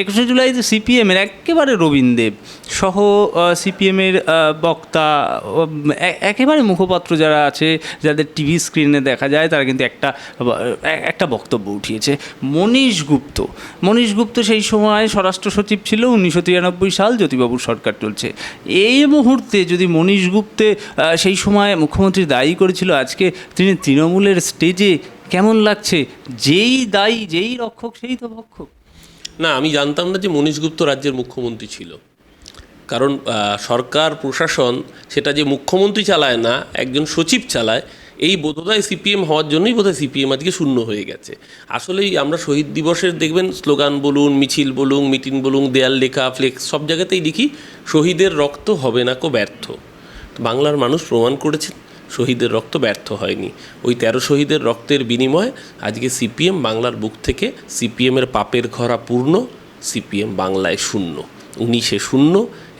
একুশে জুলাইতে সিপিএমের একেবারে রবীন্দ্রদেব সহ সিপিএমের বক্তা একেবারে মুখপাত্র যারা আছে, যাদের টিভি স্ক্রিনে দেখা যায়, তারা কিন্তু একটা একটা বক্তব্য উঠিয়েছে। মনীশ গুপ্ত মনীশ গুপ্ত সেই সময় স্বরাষ্ট্র সচিব ছিল, উনিশশো তিরানব্বই সাল জ্যোতিবাবুর সরকার চলছে। এই মুহূর্তে যদি মনীশ গুপ্তে সেই সময় মুখ্যমন্ত্রী দায়ী করেছিল, আজকে তিনি তৃণমূলের স্টেজে কেমন লাগছে? যেই দায়ী, যেই রক্ষক, সেই তো ভক্ষক না, আমি জানতাম না যে মনীশ গুপ্ত রাজ্যের মুখ্যমন্ত্রী ছিল। কারণ সরকার, প্রশাসন সেটা যে মুখ্যমন্ত্রী চালায় না, একজন সচিব চালায়, এই বোধহয় সিপিএম হওয়ার জন্যই বোধহয় সিপিএম আজকে শূন্য হয়ে গেছে। আসলেই আমরা শহীদ দিবসের দেখবেন, স্লোগান বলুন, মিছিল বলুন, মিটিং বলুন, দেয়াল লেখা, ফ্লেক্স, সব জায়গাতেই লিখি শহীদের রক্ত হবে না কো ব্যর্থ। বাংলার মানুষ প্রমাণ করেছেন। শহীদের রক্ত ব্যর্থ হয়নি। ওই তেরো শহীদের রক্তের বিনিময়ে আজকে সিপিএম বাংলার বুক থেকে সিপিএমের পাপের ঘরা পূর্ণ, সিপিএম বাংলায় শূন্য। উনিশে শূন্য,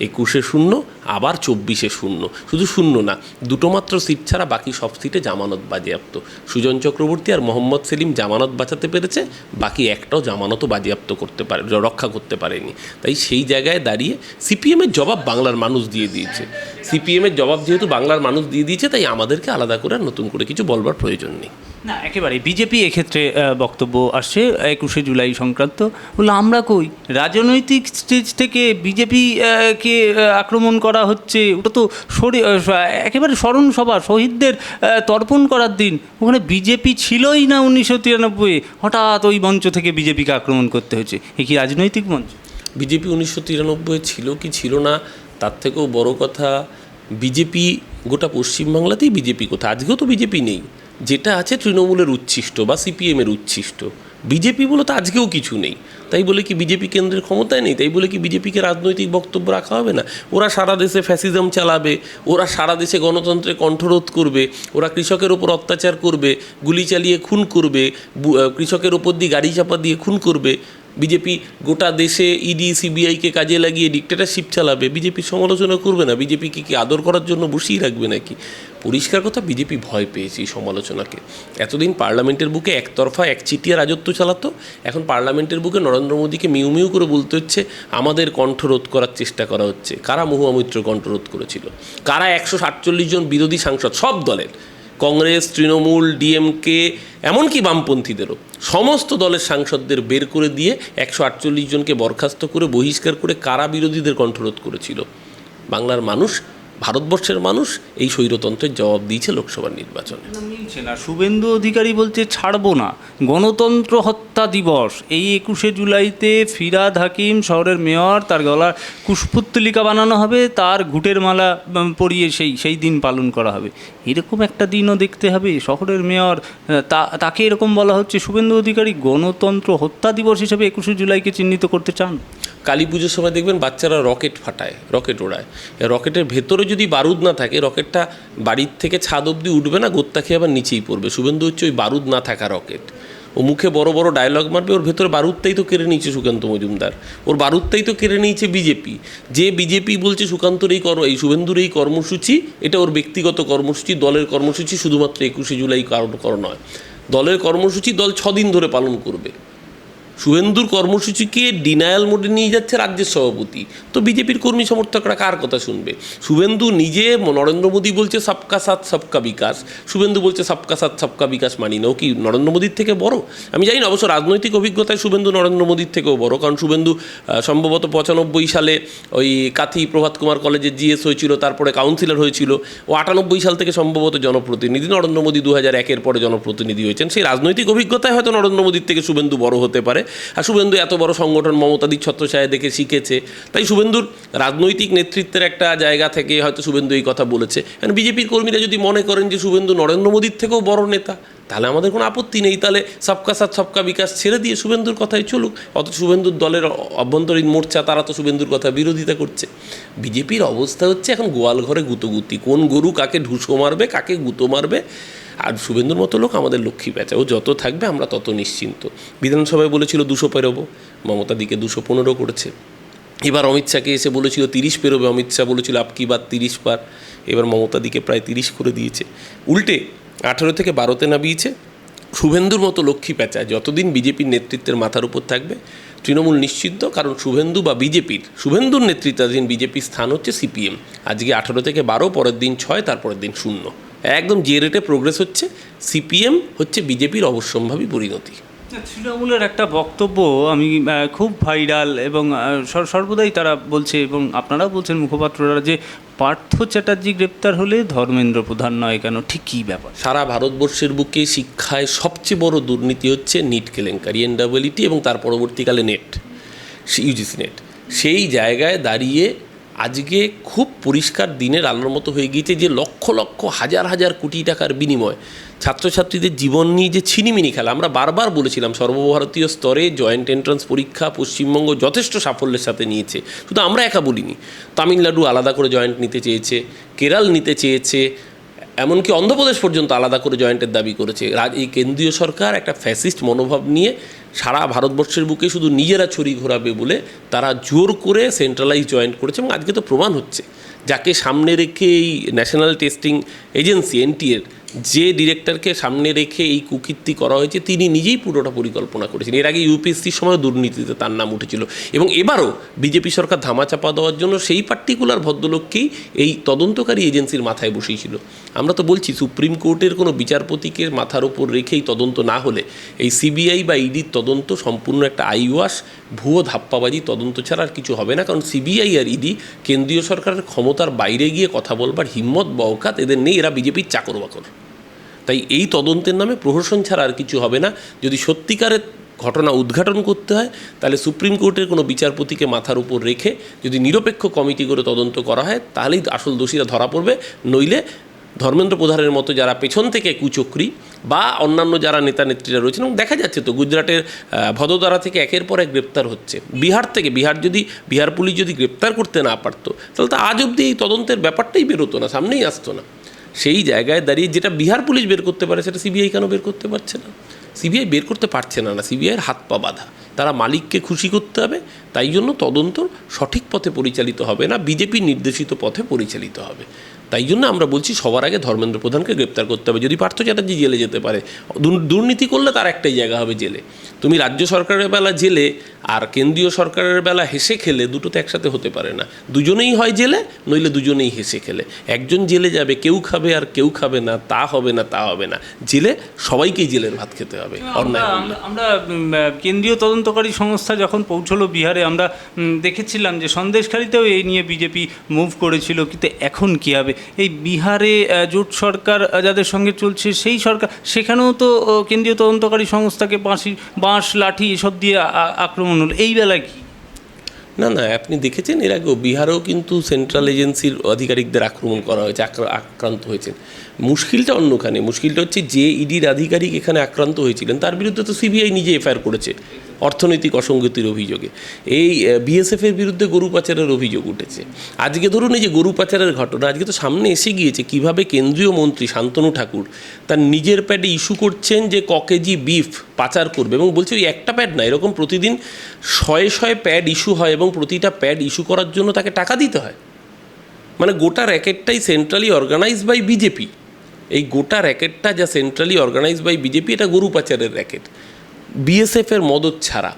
একুশে শূন্য আবার চব্বিশে শূন্য। শুধু শূন্য না, দুটো মাত্র সিট ছাড়া বাকি সব সিটে জামানত বাজেয়াপ্ত। সুজন চক্রবর্তী আর মোহাম্মদ সেলিম জামানত বাঁচাতে পেরেছে, বাকি একটাও জামানতও বাজেয়াপ্ত করতে পারে, রক্ষা করতে পারেনি। তাই সেই জায়গায় দাঁড়িয়ে সিপিএমের জবাব বাংলার মানুষ দিয়ে দিয়েছে। সিপিএমের জবাব যেহেতু বাংলার মানুষ দিয়ে দিয়েছে, তাই আমাদেরকে আলাদা করে আর নতুন করে কিছু বলবার প্রয়োজন নেই। না, একেবারে বিজেপি এক্ষেত্রে বক্তব্য আসছে একুশে জুলাই সংক্রান্ত। বলল, আমরা কই? রাজনৈতিক স্টেজ থেকে বিজেপি কে আক্রমণ করা হচ্ছে, ওটা তো একেবারে স্মরণ সভা, শহীদদের তর্পণ করার দিন। ওখানে বিজেপি ছিলই না উনিশশো তিরানব্বই হঠাৎ ওই মঞ্চ থেকে বিজেপিকে আক্রমণ করতে হয়েছে। এ কি রাজনৈতিক মঞ্চ? বিজেপি উনিশশো তিরানব্বই ছিল কি ছিল না, তার থেকেও বড় কথা, বিজেপি গোটা পশ্চিমবাংলাতেই বিজেপি কোথায়? আজকেও তো বিজেপি নেই। যেটা আছে তৃণমূলের উচ্ছিষ্ট বা সিপিএমের উচ্ছিষ্ট। বিজেপি বলে তো আজকেও কিছু নেই। তাই বলে কি বিজেপি কেন্দ্রের ক্ষমতায় নেই? তাই বলে কি বিজেপিকে রাজনৈতিক বক্তব্য রাখা হবে না? ওরা সারা দেশে ফ্যাসিজম চালাবে, ওরা সারা দেশে গণতন্ত্রে কণ্ঠরোধ করবে, ওরা কৃষকের ওপর অত্যাচার করবে, গুলি চালিয়ে খুন করবে কৃষকের ওপর দিয়ে গাড়ি চাপা দিয়ে খুন করবে। বিজেপি গোটা দেশে ইডি সিবিআইকে কাজে লাগিয়ে ডিক্টেটারশিপ চালাবে, বিজেপি সমালোচনা করবে না বিজেপিকে কি আদর করার জন্য বসিয়ে রাখবে নাকি? পরিষ্কার কথা, বিজেপি ভয় পেয়েছে এই সমালোচনাকে। এতদিন পার্লামেন্টের বুকে একতরফা একচিটিয়া রাজত্ব চালাতো, এখন পার্লামেন্টের বুকে নরেন্দ্র মোদীকে মিউ মিউ করে বলতে হচ্ছে, আমাদের কণ্ঠরোধ করার চেষ্টা করা হচ্ছে। কারা মহুয়া মৈত্র কণ্ঠরোধ করেছিল? কারা একশো সাতচল্লিশ জন বিরোধী সাংসদ? সব দলের। কংগ্রেস, তৃণমূল, ডিএমকে, এমনকি বামপন্থীদেরও। সমস্ত দলের সাংসদদের বের করে দিয়ে একশো আটচল্লিশ জনকে বরখাস্ত করে, বহিষ্কার করে কারা বিরোধীদের কণ্ঠরোধ করেছিল। বাংলার মানুষ ভারতবর্ষের মানুষ এই স্বৈরতন্ত্রের জবাব দিয়েছে লোকসভা নির্বাচনে। না শুভেন্দু অধিকারী বলছে, ছাড়বো না। গণতন্ত্র হত্যা দিবস। এই একুশে জুলাইতে ফিরাদ হাকিম শহরের মেয়র, তার গলার কুশপুত্তলিকা বানানো হবে। তার ঘুটের মালা পরিয়ে সেই সেই দিন পালন করা হবে। এরকম একটা দিনও দেখতে হবে। শহরের মেয়র তা, তাকে এরকম বলা হচ্ছে। শুভেন্দু অধিকারী গণতন্ত্র হত্যা দিবস হিসেবে একুশে জুলাইকে চিহ্নিত করতে চান? কালী পুজোর সময় দেখবেন বাচ্চারা রকেট ফাটায়, রকেট ওড়ায়। রকেটের ভেতরে যদি বারুদ না থাকে, রকেটটা বাড়ির থেকে ছাদ অবধি উঠবে না, গোত্তা খেয়ে আবার নিচেই পড়বে। শুভেন্দু হচ্ছে ওই বারুদ না থাকা রকেট। ও মুখে বড় বড় ডায়লগ মারবে, ওর ভেতরে বারুদটাই তো কেড়ে নিয়েছে সুকান্ত মজুমদার। ওর বারুদটাই তো কেড়ে নিয়েছে বিজেপি। যে বিজেপি বলছে সুকান্তর এই কর্ম, এই শুভেন্দুর এই কর্মসূচি, এটা ওর ব্যক্তিগত কর্মসূচি, দলের কর্মসূচি, শুধুমাত্র একুশে জুলাই কারণ করা নয়। দলের কর্মসূচি দল ছদিন ধরে পালন করবে। শুভেন্দুর কর্মসূচিকে ডিনায়াল মোডে নিয়ে যাচ্ছে রাজ্যের সভাপতি। তো বিজেপির কর্মী সমর্থকরা কার কথা শুনবে? শুভেন্দু নিজে নরেন্দ্র মোদী বলছে, সবকা সাথ, সবকা বিকাশ। শুভেন্দু বলছে, সবকা সাথ, সবকা বিকাশ মানি না কি, নরেন্দ্র মোদীর থেকে বড়? আমি জানি না, অবশ্য রাজনৈতিক অভিজ্ঞতায় শুভেন্দু নরেন্দ্র মোদীর থেকেও বড়। কারণ শুভেন্দু সম্ভবত পঁচানব্বই সালে ওই কাথি প্রভাত কুমার কলেজে জিএস হয়েছিল, তারপরে কাউন্সিলর হয়েছিল। ও আটানব্বই সাল থেকে সম্ভবত জনপ্রতিনিধি। নরেন্দ্র মোদী দু হাজার একের পরে জনপ্রতিনিধি হয়েছেন। সেই রাজনৈতিক অভিজ্ঞতায় হয়তো নরেন্দ্র মোদীর থেকে শুভেন্দু বড় হতে পারে। আর শুভেন্দু এত বড় সংগঠন মমতাদির ছত্রছায়া দেখে শিখেছে। তাই শুভেন্দুর রাজনৈতিক নেতৃত্বের একটা জায়গা থেকে হয়তো শুভেন্দু এই কথা বলেছে। কারণ বিজেপির কর্মীরা যদি মনে করেন যে শুভেন্দু নরেন্দ্র মোদীর থেকেও বড় নেতা, তাহলে আমাদের কোনো আপত্তি নেই। তাহলে সবকা সাথ, সবকা বিকাশ ছেড়ে দিয়ে শুভেন্দুর কথাই চলুক। অত শুভেন্দুর দলের অভ্যন্তরীণ মোর্চা, তারা তো শুভেন্দুর কথা বিরোধিতা করছে। বিজেপির অবস্থা হচ্ছে এখন গোয়াল ঘরে গুতোগুতি কোন গরু কাকে ঢুসো মারবে, কাকে গুঁতো মারবে আর শুভেন্দুর মতো লোক আমাদের লক্ষ্মী পেঁচা ও যত থাকবে, আমরা তত নিশ্চিন্ত। বিধানসভায় বলেছিল দুশো পেরোবো, মমতা দিকে দুশো পনেরো করেছে। এবার অমিত শাহকে এসে বলেছিল তিরিশ পেরোবে, অমিত শাহ বলেছিল আপকি বাদ তিরিশ পার। এবার মমতা দিকে প্রায় তিরিশ করে দিয়েছে। উল্টে আঠেরো থেকে বারোতে নামিয়েছে শুভেন্দুর মতো লক্ষ্মী পেঁচা। যতদিন বিজেপির নেতৃত্বের মাথার উপর থাকবে, তৃণমূল নিশ্চিন্ত, কারণ শুভেন্দু বা বিজেপির, শুভেন্দুর নেতৃত্বাধীন বিজেপির স্থান হচ্ছে সিপিএম। আজকে আঠারো থেকে বারো, পরের দিন ছয়, তারপরের দিন শূন্য। একদম যে রেটে প্রোগ্রেস হচ্ছে সিপিএম হচ্ছে বিজেপির অবশ্যম্ভাবী পরিণতি। তৃণমূলের একটা বক্তব্য আমি খুব ভাইরাল এবং সর্বদাই তারা বলছে এবং আপনারাও বলছেন মুখপাত্ররা যে পার্থ চ্যাটার্জি গ্রেপ্তার হলে ধর্মেন্দ্র প্রধান নয় কেন? ঠিক কী ব্যাপার? সারা ভারতবর্ষের বুকে শিক্ষায় সবচেয়ে বড় দুর্নীতি হচ্ছে নিট কেলেঙ্কারি এনডাবলিটি এবং তার পরবর্তীকালে নেট ইউজিসি নেট সেই জায়গায় দাঁড়িয়ে আজকে খুব পরিষ্কার দিনের আলোর মতো হয়ে গিয়েছে যে লক্ষ লক্ষ হাজার হাজার কোটি টাকার বিনিময়। ছাত্রছাত্রীদের জীবন নিয়ে যে ছিনিমিনি খেলা, আমরা বারবার বলেছিলাম সর্বভারতীয় স্তরে জয়েন্ট এন্ট্রান্স পরীক্ষা পশ্চিমবঙ্গ যথেষ্ট সাফল্যের সাথে নিয়েছে। শুধু আমরা একা বলিনি, তামিলনাড়ু আলাদা করে জয়েন্ট নিতে চেয়েছে, কেরাল নিতে চেয়েছে, এমনকি অন্ধ্রপ্রদেশ পর্যন্ত আলাদা করে জয়েন্টের দাবি করেছে। রাজ এই কেন্দ্রীয় সরকার একটা ফ্যাসিস্ট মনোভাব নিয়ে সারা ভারতবর্ষের বুকে শুধু নিজেরা ছড়ি ঘোরাবে বলে তারা জোর করে সেন্ট্রালাইজ জয়েন্ট করেছে এবং আজকে তো প্রমাণ হচ্ছে। যাকে সামনে রেখে এই ন্যাশনাল টেস্টিং এজেন্সি এনটিএর যে ডিরেক্টরকে সামনে রেখে এই কুকীর্তি করা হয়েছে, তিনি নিজেই পুরোটা পরিকল্পনা করেছেন। এর আগে ইউপিএসসির সময় দুর্নীতিতে তার নাম উঠেছিল। এবং এবারও বিজেপি সরকার ধামাচাপা দেওয়ার জন্য সেই পার্টিকুলার ভদ্রলোককেই এই তদন্তকারী এজেন্সির মাথায় বসিয়েছিল। আমরা তো বলছি সুপ্রিম কোর্টের কোনো বিচারপতিকে মাথার উপর রেখেই তদন্ত না হলে এই সিবিআই বা ইডির তদন্ত সম্পূর্ণ একটা আইওয়াস ভুয়ো ধাপ্পাবাজি তদন্ত ছাড়া আর কিছু হবে না। কারণ সিবিআই আর ইডি কেন্দ্রীয় সরকারের ক্ষমতার বাইরে গিয়ে কথা বলবার হিম্মত, বওকাত এদের নেই। এরা বিজেপির চাকর বাকর তাই এই তদন্তের নামে প্রহসন ছাড়া আর কিছু হবে না। যদি সত্যিকারের ঘটনা উদ্ঘাটন করতে হয়, তাহলে সুপ্রিম কোর্টের কোনো বিচারপতিকে মাথার উপর রেখে যদি নিরপেক্ষ কমিটি করে তদন্ত করা হয়, তাহলেই আসল দোষীরা ধরা পড়বে। নইলে ধর্মেন্দ্র প্রধানের মতো যারা পেছন থেকে কুচক্রি বা অন্যান্য যারা নেতা নেত্রীরা রয়েছেন, এবং দেখা যাচ্ছে তো গুজরাটের ভদোদারা থেকে একের পর এক গ্রেপ্তার হচ্ছে। বিহার থেকে বিহার যদি, বিহার পুলিশ যদি গ্রেপ্তার করতে না পারতো, তাহলে তো আজ অবধি এই তদন্তের ব্যাপারটাই বেরোতো না, সামনেই আসতো না। সেই জায়গায় দাঁড়িয়ে যেটা বিহার পুলিশ বের করতে পারে, সেটা সিবিআই কেন বের করতে পারছে না? সিবিআই বের করতে পারছে না না সিবিআইয়ের হাত পা বাঁধা। তারা মালিককে খুশি করতে হবে, তাই জন্য তদন্ত সঠিক পথে পরিচালিত হবে না বিজেপির নির্দেশিত পথে পরিচালিত হবে। তাই জন্য আমরা বলছি সবার আগে ধর্মেন্দ্র প্রধানকে গ্রেপ্তার করতে হবে। যদি পার্থ চ্যাটার্জি জেলে যেতে পারে দুর- দুর্নীতি করলে তার একটাই জায়গা হবে জেলে। তুমি রাজ্য সরকারের বেলা জেলে আর কেন্দ্রীয় সরকারের বেলা হেসে খেলে দুটো তো একসাথে হতে পারে না। দুজনেই হয় জেলে নইলে দুজনেই হেসে খেলে। একজন জেলে যাবে কেউ খাবে আর কেউ খাবে না তা হবে না তা হবে না। জেলে সবাইকেই জেলের ভাত খেতে হবে অন্যায় আমরা- কেন্দ্রীয় তদন্তকারী সংস্থা যখন পৌঁছলো বিহারে আমরা দেখেছিলাম যে সন্দেশখালিতেও এই নিয়ে বিজেপি মুভ করেছিল কিন্তু এখন কি হবে? এই বিহারে জোট সরকার যাদের সঙ্গে চলছে সেই সরকার সেখানেও তো কেন্দ্রীয় তদন্তকারী সংস্থাকে বাঁশি বাঁশ, লাঠি এসব দিয়ে আক্রমণ হলো। এই বেলায় কি? না না, আপনি দেখেছেন? এর আগেও বিহারেও কিন্তু সেন্ট্রাল এজেন্সির আধিকারিকদের আক্রমণ করা হয়েছে, আক্রা- আক্রান্ত হয়েছেন। মুশকিলটা অন্যখানে। মুশকিলটা হচ্ছে যে ইডির আধিকারিক এখানে আক্রান্ত হয়েছিলেন, তার বিরুদ্ধে তো সিবিআই নিজে এফআইআর করেছে। অর্থনৈতিক অসঙ্গতির অভিযোগে। এই বিএসএফের বিরুদ্ধে গরু পাচারের অভিযোগ উঠেছে। আজকে ধরুন এই যে গরু পাচারের ঘটনা, আজকে তো সামনে এসে গিয়েছে কীভাবে কেন্দ্রীয় মন্ত্রী শান্তনু ঠাকুর তার নিজের প্যাডে ইস্যু করছেন যে ক কেজি বিফ পাচার করবে এবং বলছে ওই একটা প্যাড না, এরকম প্রতিদিন শয়ে শয়ে প্যাড ইস্যু হয় এবং প্রতিটা প্যাড ইস্যু করার জন্য তাকে টাকা দিতে হয়। মানে গোটা র্যাকেটটাই সেন্ট্রালি অর্গানাইজ বাই বিজেপি। এই গোটা র্যাকেটটা যা সেন্ট্রালি অর্গানাইজ বাই বিজেপি, এটা গরু পাচারের র্যাকেট। বিএসএফের মদত ছাড়া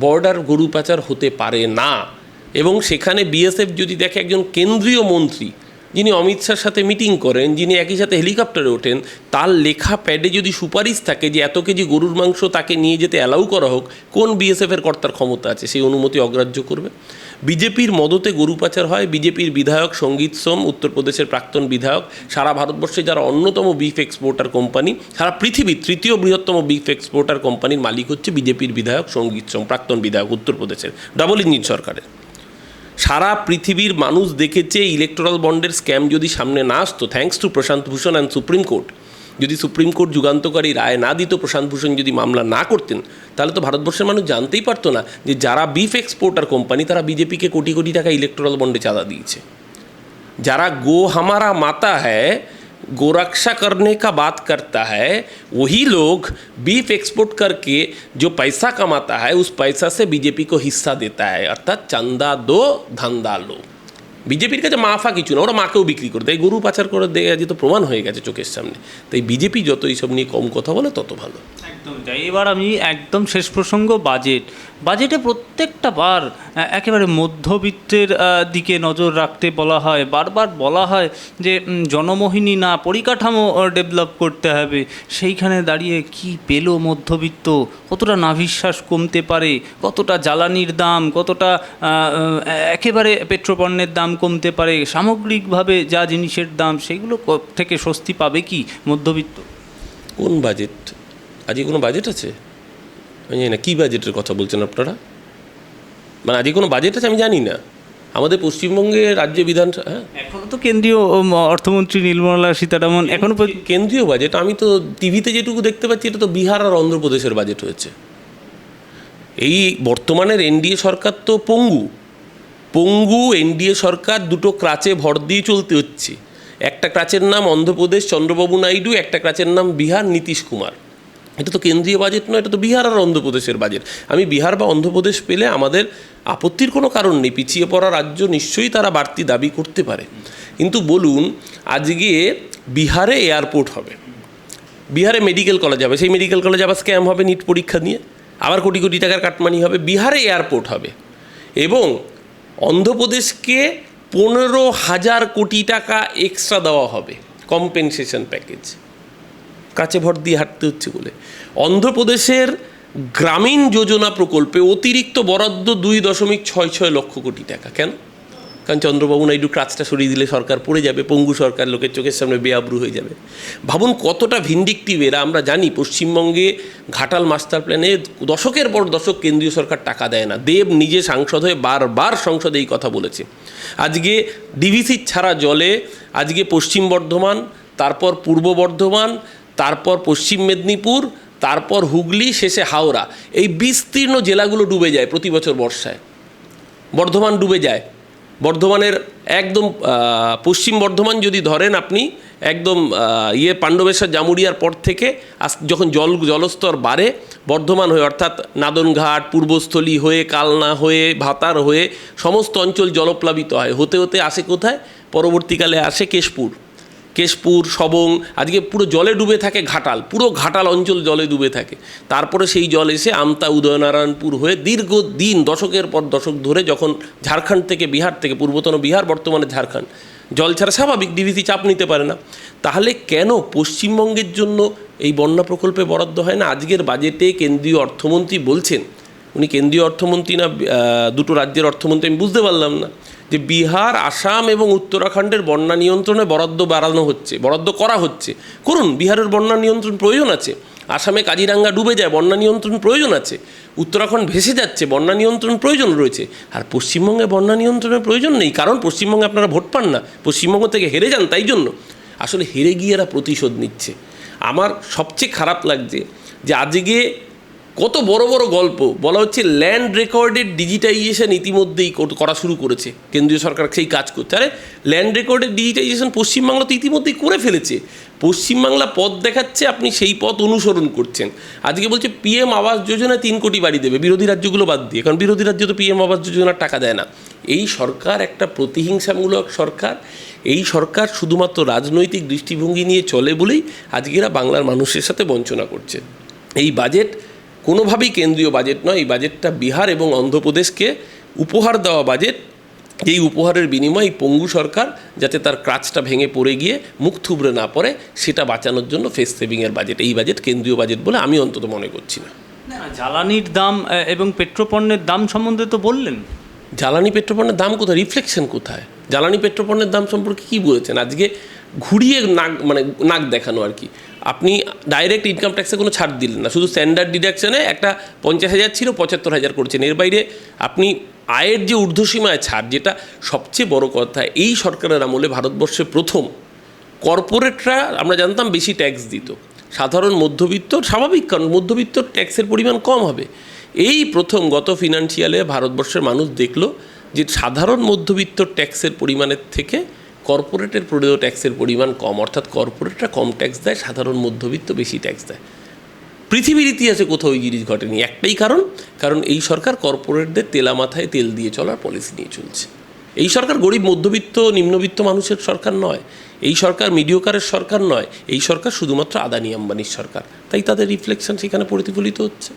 বর্ডার গরু পাচার হতে পারে না। এবং সেখানে বিএসএফ যদি দেখে একজন কেন্দ্রীয় মন্ত্রী, যিনি অমিত শাহর সাথে মিটিং করেন, যিনি একই সাথে হেলিকপ্টারে ওঠেন, তার লেখা প্যাডে যদি সুপারিশ থাকে যে এত কেজি গরুর মাংস তাকে নিয়ে যেতে অ্যালাউ করা হোক, কোন বিএসএফের কর্তার ক্ষমতা আছে? সেই অনুমতি অগ্রাহ্য করবে? বিজেপির মদতে গরু পাচার হয়। বিজেপির বিধায়ক সংগীত সোম, উত্তরপ্রদেশের প্রাক্তন বিধায়ক, সারা ভারতবর্ষে যারা অন্যতম বিফ এক্সপোর্টার কোম্পানি সারা পৃথিবীর তৃতীয় বৃহত্তম বিফ এক্সপোর্টার কোম্পানির মালিক হচ্ছে বিজেপির বিধায়ক সংগীত সোম, প্রাক্তন বিধায়ক উত্তরপ্রদেশের ডাবল ইঞ্জিন সরকারের। সারা পৃথিবীর মানুষ দেখেছে ইলেকট্রাল বন্ডের স্ক্যাম যদি সামনে না আসতো thanks to Prashant Bhushan and supreme court যদি সুপ্রিম কোর্ট যুগান্তকারী রায় না দিত প্রশান্ত ভূষণ যদি মামলা না করতেন তাহলে তো ভারতবর্ষের মানুষ জানতেই পারতো না যে যারা বিফ এক্সপোর্টার কোম্পানি তারা বিজেপিকে কোটি কোটি টাকা ইলেকট্রাল বন্ডে চাঁদা দিয়েছে যারা গো हमारा माता है गोरक्षा करने का बात करता है वही लोग बीफ एक्सपोर्ट करके जो पैसा कमाता है उस पैसा से बीजेपी को हिस्सा देता है अर्थात चंदा दो धंधा लो বিজেপির কাছে মাফা কিছু না, ওরা মাকেও বিক্রি করে দেয়, গরু পাচার করে দেয়, আজ তো প্রমাণ হয়ে গেছে চোখের সামনে। তাই বিজেপি যত এইসব নিয়ে কম কথা বলে, তত ভালো। একদম তাই এবার আমি একদম শেষ প্রসঙ্গ, বাজেট। বাজেটে প্রত্যেকটা বার একেবারে মধ্যবিত্তের দিকে নজর রাখতে বলা হয়, বারবার বলা হয় যে জনমোহিনী না, পরিকাঠামো ডেভেলপ করতে হবে। সেইখানে দাঁড়িয়ে কি পেল মধ্যবিত্ত? কতটা নাভিশ্বাস কমতে পারে? কতটা জ্বালানির দাম? কতটা একেবারে পেট্রোপণ্যের দাম কমতে পারে? সামগ্রিকভাবে যা জিনিসের দাম, সেগুলো থেকে স্বস্তি পাবে কি মধ্যবিত্ত? কোন বাজেট? আজকে কোনো বাজেট আছে? আমি জানি না কী বাজেটের কথা বলছেন আপনারা? মানে আজকে কোনো বাজেট আছে আমি জানি না। আমাদের পশ্চিমবঙ্গে রাজ্য বিধান হ্যাঁ? এখনও তো কেন্দ্রীয় অর্থমন্ত্রী নির্মলা সীতারামন এখনও পর্যন্ত- কেন্দ্রীয় বাজেট আমি তো টিভিতে যেটুকু দেখতে পাচ্ছি এটা তো বিহার আর অন্ধ্রপ্রদেশের বাজেট হয়েছে। এই বর্তমানের এনডিএ সরকার তো পঙ্গু। পঙ্গু এনডিএ সরকার দুটো ক্রাচে ভর দিয়ে চলতে হচ্ছে। একটা ক্রাচের নাম অন্ধ্রপ্রদেশ চন্দ্রবাবু নাইডু একটা ক্রাচের নাম বিহার নীতিশ কুমার। এটা তো কেন্দ্রীয় বাজেট নয়, এটা তো বিহার আর অন্ধ্রপ্রদেশের বাজেট। আমি বিহার বা অন্ধ্রপ্রদেশ পেলে আমাদের আপত্তির কোনো কারণ নেই, পিছিয়ে পড়া রাজ্য নিশ্চয়ই তারা বাড়তি দাবি করতে পারে। কিন্তু বলুন, আজকে বিহারে এয়ারপোর্ট হবে, বিহারে মেডিকেল কলেজ হবে, সেই মেডিকেল কলেজ আবার স্ক্যাম হবে নিট পরীক্ষা নিয়ে, আবার কোটি কোটি টাকার কাটমানি হবে, বিহারে এয়ারপোর্ট হবে। এবং অন্ধ্রপ্রদেশকে পনেরো হাজার কোটি টাকা এক্সট্রা দেওয়া হবে কম্পেনসেশন প্যাকেজ কাছে ভর দিয়ে হাঁটতে হচ্ছে বলে। অন্ধ্রপ্রদেশের গ্রামীণ যোজনা প্রকল্পে অতিরিক্ত বরাদ্দ দুই দশমিক ছয় ছয় লক্ষ কোটি টাকা। কেন? কারণ চন্দ্রবাবু নাইডু ক্রাচটা সরিয়ে দিলে সরকার পড়ে যাবে, পঙ্গু সরকার লোকের চোখের সামনে বেআব্রু হয়ে যাবে। ভাবুন কতটা ভিন্ডিকটিভ এরা, আমরা জানি পশ্চিমবঙ্গে ঘাটাল মাস্টার প্ল্যানে দশকের পর দশক কেন্দ্রীয় সরকার টাকা দেয় না। দেব নিজে সাংসদ হয়ে বারবার সংসদে এই কথা বলেছে। আজকে ডিভিসি ছাড়া জলে, আজকে পশ্চিম বর্ধমান, তারপর পূর্ব বর্ধমান তারপর পশ্চিম মেদিনীপুর, তারপর হুগলি, শেষে হাওড়া। এই বিস্তীর্ণ জেলাগুলো ডুবে যায় প্রতি বছর বর্ষায়। বর্ধমান ডুবে যায়। বর্ধমানের একদম পশ্চিম বর্ধমান যদি ধরেন আপনি, একদম ইয়ে পাণ্ডবেশ্বর জামুরিয়ার পর থেকে আস, যখন জল, জলস্তর বাড়ে, বর্ধমান হয়ে, অর্থাৎ নাদনঘাট, পূর্বস্থলী হয়ে, কালনা হয়ে, ভাতার হয়ে, সমস্ত অঞ্চল জলপ্লাবিত হয়। হতে হতে আসে কোথায়? পরবর্তীকালে আসে কেশপুর। কেশপুর সবং আজকে পুরো জলে ডুবে থাকে ঘাটাল, পুরো ঘাটাল অঞ্চল জলে ডুবে থাকে। তারপরে সেই জল এসে আমতা উদয়নারায়ণপুর হয়ে দীর্ঘ দিন দশকের পর দশক ধরে যখন ঝাড়খণ্ড থেকে বিহার থেকে, পূর্বতন বিহার, বর্তমানে ঝাড়খণ্ড, জল ছাড়া স্বাভাবিক ডিভিসি চাপ নিতে পারে না। তাহলে কেন পশ্চিমবঙ্গের জন্য এই বন্যা প্রকল্পে বরাদ্দ হয় না? আজকের বাজেটে কেন্দ্রীয় অর্থমন্ত্রী বলছেন, উনি কেন্দ্রীয় অর্থমন্ত্রী না দুটো রাজ্যের অর্থমন্ত্রী, আমি বুঝতে পারলাম না। যে বিহার, আসাম এবং উত্তরাখণ্ডের বন্যা নিয়ন্ত্রণে বরাদ্দ বাড়ানো হচ্ছে, বরাদ্দ করা হচ্ছে। করুন, বিহারের বন্যা নিয়ন্ত্রণ প্রয়োজন আছে। আসামে কাজিরাঙ্গা ডুবে যায়, বন্যা নিয়ন্ত্রণ প্রয়োজন আছে। উত্তরাখণ্ড ভেসে যাচ্ছে, বন্যা নিয়ন্ত্রণ প্রয়োজন রয়েছে। আর পশ্চিমবঙ্গে বন্যা নিয়ন্ত্রণের প্রয়োজন নেই, কারণ পশ্চিমবঙ্গে আপনারা ভোট পান না। পশ্চিমবঙ্গ থেকে হেরে যান, তাই জন্য। আসলে হেরে গিয়ে এরা প্রতিশোধ নিচ্ছে। আমার সবচেয়ে খারাপ লাগছে যে আজকে কত বড় বড় গল্প। বলা হচ্ছে ল্যান্ড রেকর্ডের ডিজিটাইজেশন ইতিমধ্যেই করা শুরু করেছে। কেন্দ্রীয় সরকার সেই কাজ করছে। আরে ল্যান্ড রেকর্ডের ডিজিটাইজেশন পশ্চিমবাংলা তো ইতিমধ্যেই করে ফেলেছে। পশ্চিমবাংলা পথ দেখাচ্ছে, আপনি সেই পথ অনুসরণ করছেন। আজকে বলছে পিএম আবাস যোজনা তিন কোটি বাড়ি দেবে, বিরোধী রাজ্যগুলো বাদ দিয়ে। কারণ বিরোধী রাজ্য তো পিএম আবাস যোজনার টাকা দেয় না। এই সরকার একটা প্রতিহিংসামূলক সরকার। এই সরকার শুধুমাত্র রাজনৈতিক দৃষ্টিভঙ্গি নিয়ে চলে বলেই আজকেরা বাংলার মানুষের সাথে বঞ্চনা করছে। এই বাজেট কোনোভাবেই কেন্দ্রীয় বাজেট নয়, এই বাজেটটা বিহার এবং অন্ধ্রপ্রদেশকে উপহার দেওয়া বাজেট। এই উপহারের বিনিময়ে এই পঙ্গু সরকার যাতে তার ক্রাচটা ভেঙে পড়ে গিয়ে মুখ থুবড়ে না পড়ে, সেটা বাঁচানোর জন্য ফেস সেভিংয়ের বাজেট, এই বাজেট কেন্দ্রীয় বাজেট বলে আমি অন্তত মনে করছি না। জ্বালানির দাম এবং পেট্রোপণ্যের দাম সম্বন্ধে তো বললেন। জ্বালানি পেট্রোপণ্যের দাম কোথায়? রিফ্লেকশন কোথায়? জ্বালানি পেট্রোপণ্যের দাম সম্পর্কে কী বলেছেন? আজকে ঘুরিয়ে নাক মানে নাক দেখানো আর কি। আপনি ডাইরেক্ট ইনকাম ট্যাক্সে কোনো ছাড় দিলেন না। শুধু স্ট্যান্ডার্ড ডিডাকশনে একটা পঞ্চাশ হাজার ছিল, পঁচাত্তর হাজার করছেন। এর বাইরে আপনি আয়ের যে ঊর্ধ্বসীমায় ছাড়, যেটা সবচেয়ে বড় কথা, এই সরকারের আমলে ভারতবর্ষে প্রথম কর্পোরেটরা, আমরা জানতাম বেশি ট্যাক্স দিত। সাধারণ মধ্যবিত্ত, স্বাভাবিক, কারণ মধ্যবিত্ত ট্যাক্সের পরিমাণ কম হবে। এই প্রথম গত ফিনান্সিয়ালে ভারতবর্ষের মানুষ দেখল যে সাধারণ মধ্যবিত্ত ট্যাক্সের পরিমাণের থেকে কর্পোরেটের প্রদেয় ট্যাক্সের পরিমাণ কম। অর্থাৎ কর্পোরেটরা কম ট্যাক্স দেয়, সাধারণ মধ্যবিত্ত বেশি ট্যাক্স দেয়। পৃথিবীর ইতিহাসে কোথাও ওই জিনিস ঘটেনি। একটাই কারণ কারণ এই সরকার কর্পোরেটদের তেলা মাথায় তেল দিয়ে চলার পলিসি নিয়ে চলছে। এই সরকার গরিব, মধ্যবিত্ত, নিম্নবিত্ত মানুষের সরকার নয়। এই সরকার মিডিওকারের সরকার নয়। এই সরকার শুধুমাত্র আদানি আম্বানির সরকার। তাই তাদের রিফ্লেকশন সেখানে প্রতিফলিত হচ্ছে।